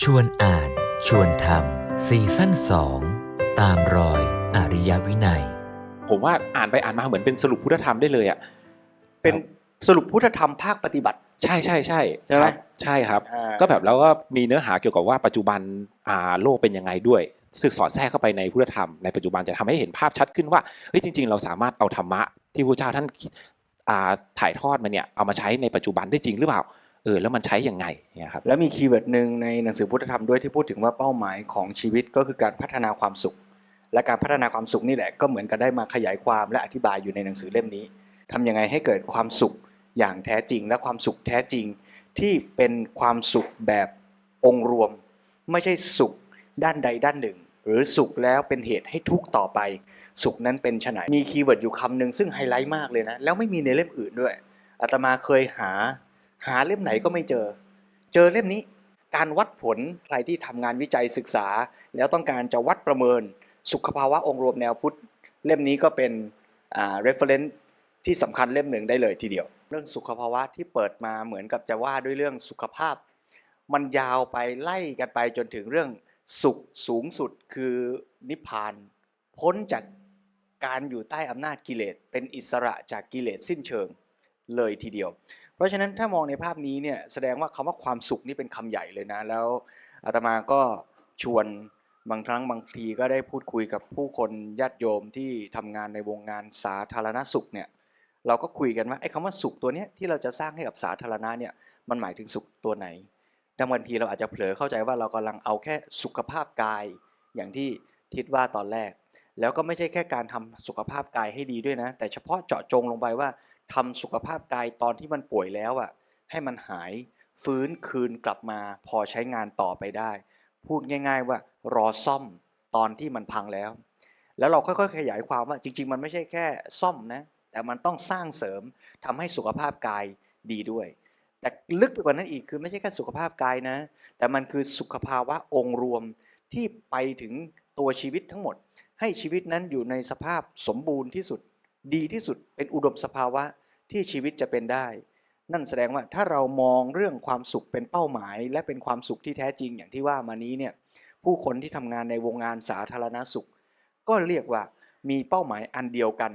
ชวนอ่านชวนทำซีซั่นสองตามรอยอริยวินัย ผมว่าอ่านไปอ่านมาเหมือนเป็นสรุปพุทธธรรมได้เลยอะเป็นสรุปพุทธธรรมภาคปฏิบัติ ใช่ใช่ใช่ใช่ไหมครับใช่ครับอ่าก็แบบแล้วก็มีเนื้อหาเกี่ยวกับว่าปัจจุบันอ่าโลกเป็นยังไงด้วยซึ่งสอดแทรกเข้าไปในพุทธธรรมในปัจจุบันจะทำให้เห็นภาพชัดขึ้นว่าเฮ้ยจริง ๆ เราสามารถเอาธรรมะที่พระเจ้าท่านอ่าถ่ายทอดมาเนี่ยเอามาใช้ในปัจจุบันได้จริงหรือเปล่า เออแล้วมันใช้อยังไงเนี่ยครับแล้วมีคีย์เวิร์ดหนึ่งในหนังสือพุทธธรรมด้วยที่พูดถึงว่าเป้าหมายของชีวิตก็คือการพัฒนาความสุข และการพัฒนาความสุขนี่แหละก็เหมือนกันได้มาขยายความและอธิบายอยู่ในหนังสือเล่มนี้ทำยังไงให้เกิดความสุขอย่างแท้จริง และความสุขแท้จริง ที่เป็นความสุขแบบองค์รวม ไม่ใช่สุขด้านใดด้านหนึ่ง หรือสุขแล้วเป็นเหตุให้ทุกข์ต่อไป สุขนั้นเป็นไฉนมีคีย์เวิร์ดอยู่คำหนึ่งซึ่งไฮไลท์มากเลยนะแล้วไม่มีในเล่มอื่นด้วยอาตมาเคยหา หาเล่มไหนก็ไม่เจอ เจอเล่มนี้ การวัดผลใครที่ทำงานวิจัยศึกษา แล้วต้องการจะวัดประเมินสุขภาวะองค์รวมแนวพุทธ เล่มนี้ก็เป็นอ่า reference ที่สำคัญเล่มหนึ่งได้เลยทีเดียว เรื่องสุขภาวะที่เปิดมาเหมือนกับจะว่าด้วยเรื่องสุขภาพ มันยาวไปไล่กันไปจนถึงเรื่องสุขสูงสุดคือนิพพาน พ้นจากการอยู่ใต้อำนาจกิเลสเป็นอิสระจากกิเลสสิ้นเชิงเลยทีเดียวเพราะฉะนั้นถ้ามองในภาพนี้เนี่ยแสดงว่าคำว่าความสุขนี่เป็นคำใหญ่เลยนะ แล้วอาตมาก็ชวนบางครั้งบางทีก็ได้พูดคุยกับผู้คนญาติโยมที่ทำงานในวงงานสาธารณสุขเนี่ยเราก็คุยกันว่าไอ้คำว่าสุขตัวเนี้ยที่เราจะสร้างให้กับสาธารณะเนี่ยมันหมายถึงสุขตัวไหนดังบางทีเราอาจจะเผลอเข้าใจว่าเรากำลังเอาแค่สุขภาพกาย อย่างที่ทิดว่าตอนแรก แล้วก็ไม่ใช่แค่การทำสุขภาพกายให้ดีด้วยนะ แต่เฉพาะเจาะจงลงไปว่า ทำสุขภาพกายตอนที่มันป่วยแล้วอะให้มันหายฟื้นคืนกลับมาพอใช้งานต่อไปได้ พูดง่าย ๆ ว่ารอซ่อมตอนที่มันพังแล้ว แล้วเราค่อยๆ ขยายความว่าจริง ๆ มันไม่ใช่แค่ซ่อมนะแต่มันต้องสร้างเสริมทำให้สุขภาพกายดีด้วย แต่ลึกไปกว่านั้นอีกคือไม่ใช่แค่สุขภาพกายนะ แต่มันคือสุขภาวะองค์รวมที่ไปถึงตัวชีวิตทั้งหมด ให้ชีวิตนั้นอยู่ในสภาพสมบูรณ์ที่สุด ดีที่สุดเป็นอุดมสภาวะที่ชีวิตจะเป็นได้ นั่นแสดงว่าถ้าเรามองเรื่องความสุขเป็นเป้าหมาย และเป็นความสุขที่แท้จริงอย่างที่ว่ามานี้เนี่ยผู้คนที่ทำงานในวงงานสาธารณสุข ก็เรียกว่ามีเป้าหมายอันเดียวกัน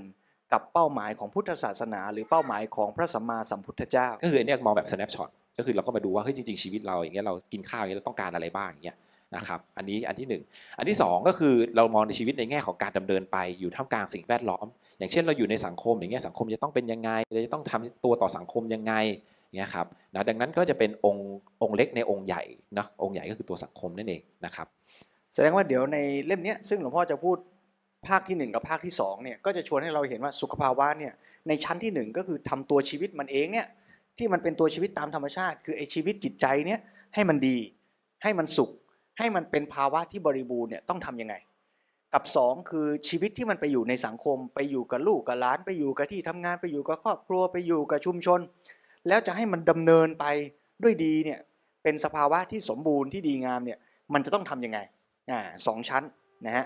กับเป้าหมายของพุทธศาสนา หรือเป้าหมายของพระสัมมาสัมพุทธเจ้า ก็คือเนี้ยมองแบบ snapshot ก็คือเราก็มาดูว่าเฮ้ยจริงๆชีวิตเราอย่างเงี้ยเรากินข้าวอย่างเงี้ยเราต้องการอะไรบ้างอย่างเงี้ย นะครับอันนี้อันที่หนึ่งอันที่สองก็คือเรามองในชีวิตในแง่ของการดำเนินไปอยู่ท่ามกลางสิ่งแวดล้อม อย่างเช่นเราอยู่ในสังคมอย่างเงี้ยสังคมจะต้องเป็นยังไงเราจะต้องทำตัวต่อสังคมยังไงเงี้ยครับนะดังนั้นก็จะเป็นองค์องค์เล็กในองค์ใหญ่เนาะองค์ใหญ่ก็คือตัวสังคมนั่นเองนะครับแสดงว่าเดี๋ยวในเล่มเนี้ยซึ่งหลวงพ่อจะพูดภาคที่ 1 กับภาคที่2เนี่ยก็จะชวนให้เราเห็นว่าสุขภาวะเนี่ยในชั้นที่ 1 ก็คือทำตัวชีวิตมันเองเนี่ยที่มันเป็นตัวชีวิตตามธรรมชาติ คือไอชีวิตจิตใจเนี่ยให้มันดีให้มันสุข ให้มันเป็นภาวะที่บริบูรณ์เนี่ยต้องทำยังไง กับ 2 คือชีวิตที่มันไปอยู่ในสังคม ไปอยู่กับลูกกับหลานไปอยู่กับที่ทำงานไปอยู่กับครอบครัวไปอยู่กับชุมชน แล้วจะให้มันดำเนินไปด้วยดีเนี่ยเป็นสภาวะที่สมบูรณ์ที่ดีงามเนี่ยมันจะต้องทำยังไงอ่าสองชั้นนะฮะ